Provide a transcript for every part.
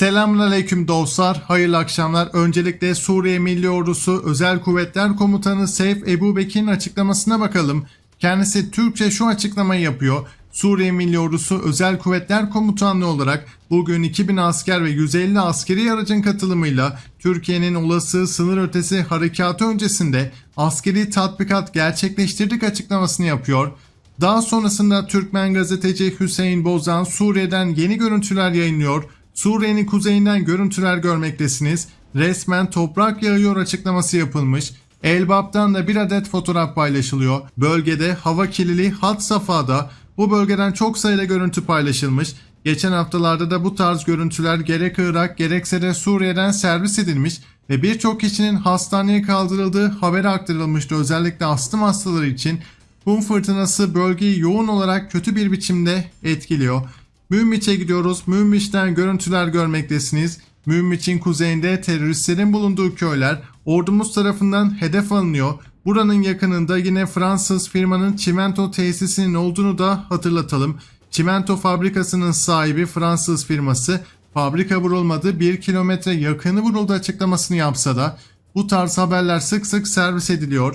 Selamünaleyküm dostlar, hayırlı akşamlar. Öncelikle Suriye Milli Ordusu Özel Kuvvetler Komutanı Seyf Ebu Bekir'in açıklamasına bakalım. Kendisi Türkçe şu açıklamayı yapıyor. Suriye Milli Ordusu Özel Kuvvetler Komutanlığı olarak bugün 2000 asker ve 150 askeri aracın katılımıyla Türkiye'nin olası sınır ötesi harekatı öncesinde askeri tatbikat gerçekleştirdik açıklamasını yapıyor. Daha sonrasında Türkmen gazeteci Hüseyin Bozan Suriye'den yeni görüntüler yayınlıyor. Suriye'nin kuzeyinden görüntüler görmektesiniz. Resmen toprak yağıyor açıklaması yapılmış. Elbap'tan da bir adet fotoğraf paylaşılıyor. Bölgede hava kirliliği hat safhada. Bu bölgeden çok sayıda görüntü paylaşılmış. Geçen haftalarda da bu tarz görüntüler gerek Irak gerekse de Suriye'den servis edilmiş ve birçok kişinin hastaneye kaldırıldığı haberi aktarılmıştı özellikle astım hastaları için. Kum fırtınası bölgeyi yoğun olarak kötü bir biçimde etkiliyor. Münbiç'e gidiyoruz. Münbiç'ten görüntüler görmektesiniz. Münbiç'in kuzeyinde teröristlerin bulunduğu köyler ordumuz tarafından hedef alınıyor. Buranın yakınında yine Fransız firmanın çimento tesisinin olduğunu da hatırlatalım. Çimento fabrikasının sahibi Fransız firması fabrika vurulmadı 1 kilometre yakını vuruldu açıklamasını yapsa da bu tarz haberler sık sık servis ediliyor.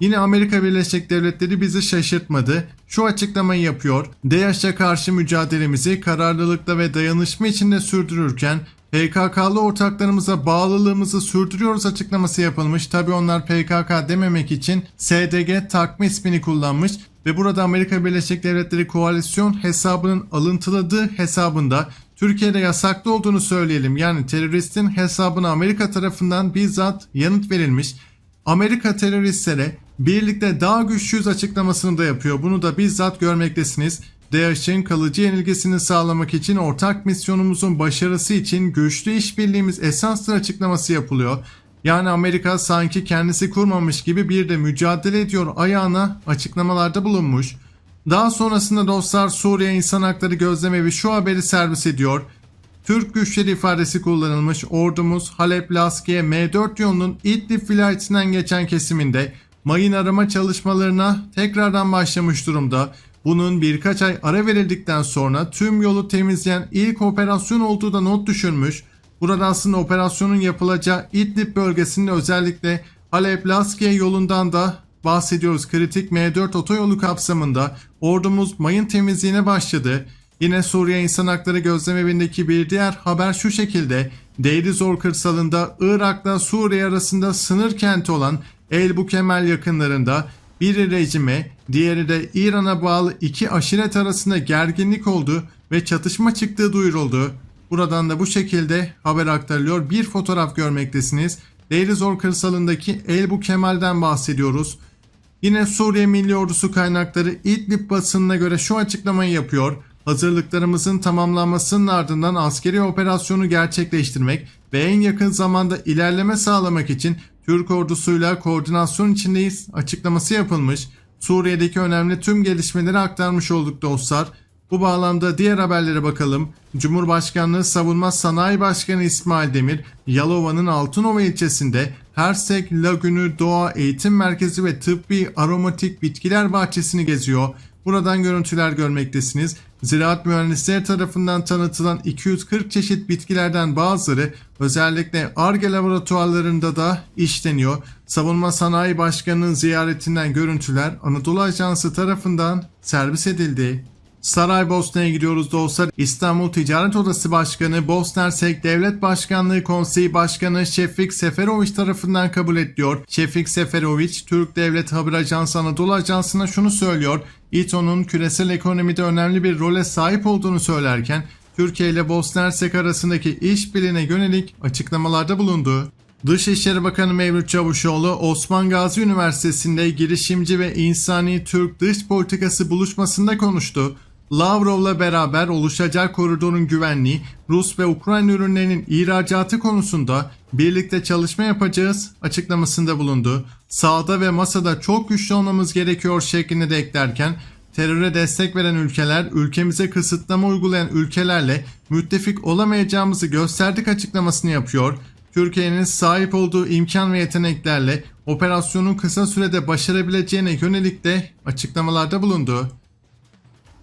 Yine Amerika Birleşik Devletleri bizi şaşırtmadı. Şu açıklamayı yapıyor. DAEŞ'e karşı mücadelemizi kararlılıkla ve dayanışma içinde sürdürürken PKK'lı ortaklarımıza bağlılığımızı sürdürüyoruz açıklaması yapılmış. Tabi onlar PKK dememek için SDG takma ismini kullanmış ve burada Amerika Birleşik Devletleri koalisyon hesabının alıntıladığı hesabında Türkiye'de yasaklı olduğunu söyleyelim. Yani teröristin hesabına Amerika tarafından bizzat yanıt verilmiş. Amerika teröristlere birlikte daha güçlüyüz açıklamasını da yapıyor. Bunu da bizzat görmektesiniz. DAEŞ'in kalıcı yenilgisini sağlamak için ortak misyonumuzun başarısı için güçlü işbirliğimiz esastır açıklaması yapılıyor. Yani Amerika sanki kendisi kurmamış gibi bir de mücadele ediyor ayağına açıklamalarda bulunmuş. Daha sonrasında dostlar Suriye İnsan Hakları Gözlemevi şu haberi servis ediyor. Türk güçleri ifadesi kullanılmış ordumuz Halep Laskiye M4 yolunun İdlib vilayetinden geçen kesiminde mayın arama çalışmalarına tekrardan başlamış durumda. Bunun birkaç ay ara verildikten sonra tüm yolu temizleyen ilk operasyon olduğu da not düşürmüş. Burada aslında operasyonun yapılacağı İdlib bölgesinde özellikle Halep Laskiye yolundan da bahsediyoruz. Kritik M4 otoyolu kapsamında ordumuz mayın temizliğine başladı. Yine Suriye İnsan Hakları Gözlemevindeki bir diğer haber şu şekilde. Deirizor kırsalında Irak'la Suriye arasında sınır kenti olan El Bukemal yakınlarında biri rejime, diğeri de İran'a bağlı iki aşiret arasında gerginlik oldu ve çatışma çıktığı duyuruldu. Buradan da bu şekilde haber aktarılıyor. Bir fotoğraf görmektesiniz. Deirizor kırsalındaki El Bukemal'den bahsediyoruz. Yine Suriye Milli Ordusu kaynakları İdlib basınına göre şu açıklamayı yapıyor. Hazırlıklarımızın tamamlanmasının ardından askeri operasyonu gerçekleştirmek ve en yakın zamanda ilerleme sağlamak için Türk ordusuyla koordinasyon içindeyiz açıklaması yapılmış. Suriye'deki önemli tüm gelişmeleri aktarmış olduk dostlar. Bu bağlamda diğer haberlere bakalım. Cumhurbaşkanlığı Savunma Sanayi Başkanı İsmail Demir, Yalova'nın Altınova ilçesinde Hersek Lagünü Doğa Eğitim Merkezi ve Tıbbi Aromatik Bitkiler Bahçesini geziyor. Buradan görüntüler görmektesiniz. Ziraat mühendisleri tarafından tanıtılan 240 çeşit bitkilerden bazıları özellikle ARGE laboratuvarlarında da işleniyor. Savunma Sanayi Başkanı'nın ziyaretinden görüntüler Anadolu Ajansı tarafından servis edildi. Saraybosna'ya gidiyoruz dostlar. İstanbul Ticaret Odası Başkanı, Bosna Hersek Devlet Başkanlığı Konseyi Başkanı Şefik Seferoviç tarafından kabul ediliyor. Şefik Seferoviç, Türk Devlet Haber Ajansı Anadolu Ajansı'na şunu söylüyor. İTO'nun küresel ekonomide önemli bir role sahip olduğunu söylerken Türkiye ile Bosna Hersek arasındaki işbirliğine yönelik açıklamalarda bulundu. Dışişleri Bakanı Mevlüt Çavuşoğlu Osman Gazi Üniversitesi'nde girişimci ve insani Türk dış politikası buluşmasında konuştu. Lavrov'la beraber oluşacak koridorun güvenliği, Rus ve Ukrayna ürünlerinin ihracatı konusunda birlikte çalışma yapacağız açıklamasında bulundu. Sağda ve masada çok güçlü olmamız gerekiyor şeklinde de eklerken teröre destek veren ülkeler, ülkemize kısıtlama uygulayan ülkelerle müttefik olamayacağımızı gösterdik açıklamasını yapıyor. Türkiye'nin sahip olduğu imkan ve yeteneklerle operasyonu kısa sürede başarabileceğine yönelik de açıklamalarda bulundu.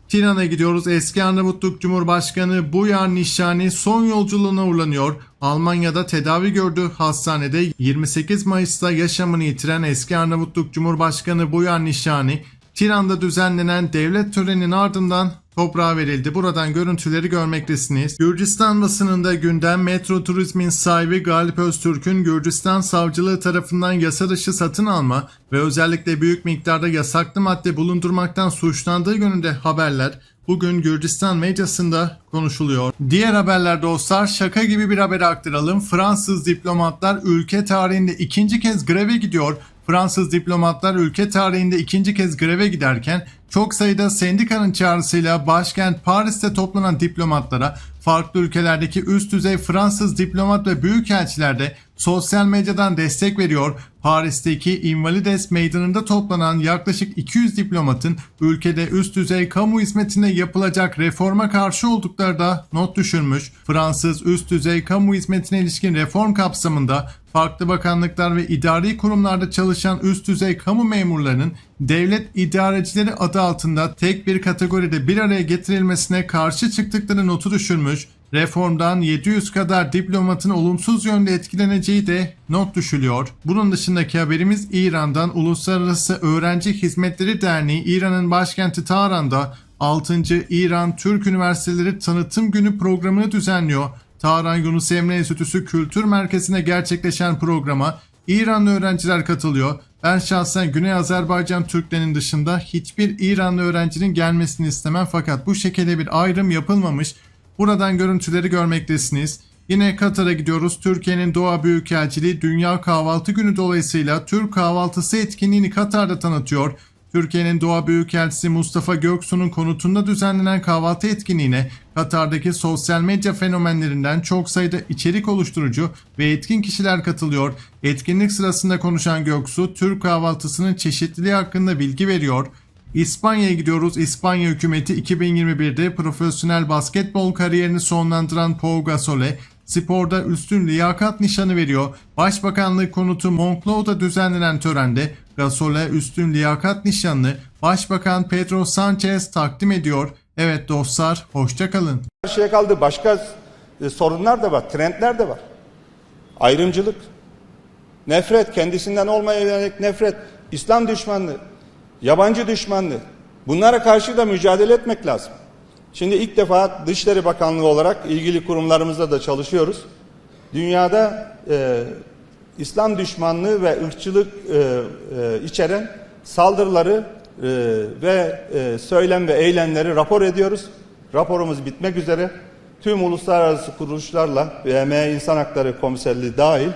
Tiran'a gidiyoruz. Eski Arnavutluk Cumhurbaşkanı Bujar Nişani son yolculuğuna uğurlanıyor. Almanya'da tedavi gördüğü hastanede 28 Mayıs'ta yaşamını yitiren eski Arnavutluk Cumhurbaşkanı Bujar Nişani, Tiran'da düzenlenen devlet töreninin ardından toprağa verildi. Buradan görüntüleri görmektesiniz. Gürcistan basınında gündem Metro Turizm'in sahibi Galip Öztürk'ün Gürcistan savcılığı tarafından yasa dışı satın alma ve özellikle büyük miktarda yasaklı madde bulundurmaktan suçlandığı yönünde haberler bugün Gürcistan medyasında konuşuluyor. Diğer haberler dostlar şaka gibi bir haber aktaralım. Fransız diplomatlar ülke tarihinde ikinci kez greve gidiyor. Fransız diplomatlar ülke tarihinde ikinci kez greve giderken çok sayıda sendikanın çağrısıyla başkent Paris'te toplanan diplomatlara farklı ülkelerdeki üst düzey Fransız diplomat ve büyükelçiler de sosyal medyadan destek veriyor. Paris'teki Invalides meydanında toplanan yaklaşık 200 diplomatın ülkede üst düzey kamu hizmetine yapılacak reforma karşı oldukları da not düşürmüş. Fransız üst düzey kamu hizmetine ilişkin reform kapsamında farklı bakanlıklar ve idari kurumlarda çalışan üst düzey kamu memurlarının devlet idarecileri adı altında tek bir kategoride bir araya getirilmesine karşı çıktıkları notu düşürmüş. Reformdan 700 kadar diplomatın olumsuz yönde etkileneceği de not düşülüyor. Bunun dışındaki haberimiz İran'dan Uluslararası Öğrenci Hizmetleri Derneği İran'ın başkenti Tahran'da 6. İran Türk Üniversiteleri Tanıtım Günü programını düzenliyor. Tahran Yunus Emre Enstitüsü Kültür Merkezi'nde gerçekleşen programa İranlı öğrenciler katılıyor. Ben şahsen Güney Azerbaycan Türklerinin dışında hiçbir İranlı öğrencinin gelmesini istemem fakat bu şekilde bir ayrım yapılmamış. Buradan görüntüleri görmektesiniz. Yine Katar'a gidiyoruz. Türkiye'nin Doğa Büyükelçiliği Dünya Kahvaltı Günü dolayısıyla Türk Kahvaltısı etkinliğini Katar'da tanıtıyor. Türkiye'nin Doğa Büyükelçisi Mustafa Göksu'nun konutunda düzenlenen kahvaltı etkinliğine Katar'daki sosyal medya fenomenlerinden çok sayıda içerik oluşturucu ve etkin kişiler katılıyor. Etkinlik sırasında konuşan Göksu, Türk kahvaltısının çeşitliliği hakkında bilgi veriyor. İspanya'ya gidiyoruz. İspanya hükümeti 2021'de profesyonel basketbol kariyerini sonlandıran Pau Gasol'e sporda üstün liyakat nişanı veriyor. Başbakanlık konutu Moncloa'da düzenlenen törende Gasol'e üstün liyakat nişanını Başbakan Pedro Sanchez takdim ediyor. Evet dostlar hoşça kalın. Her şeye kaldı. Başka e, sorunlar da var, trendler de var. Ayrımcılık, nefret, kendisinden olmaya yönelik nefret, İslam düşmanlığı, yabancı düşmanlığı. Bunlara karşı da mücadele etmek lazım. Şimdi ilk defa Dışişleri Bakanlığı olarak ilgili kurumlarımızda da çalışıyoruz. Dünyada e, İslam düşmanlığı ve ırkçılık e, e, içeren saldırıları e, ve e, söylem ve eylemleri rapor ediyoruz. Raporumuz bitmek üzere. Tüm uluslararası kuruluşlarla, BM İnsan Hakları Komiserliği dahil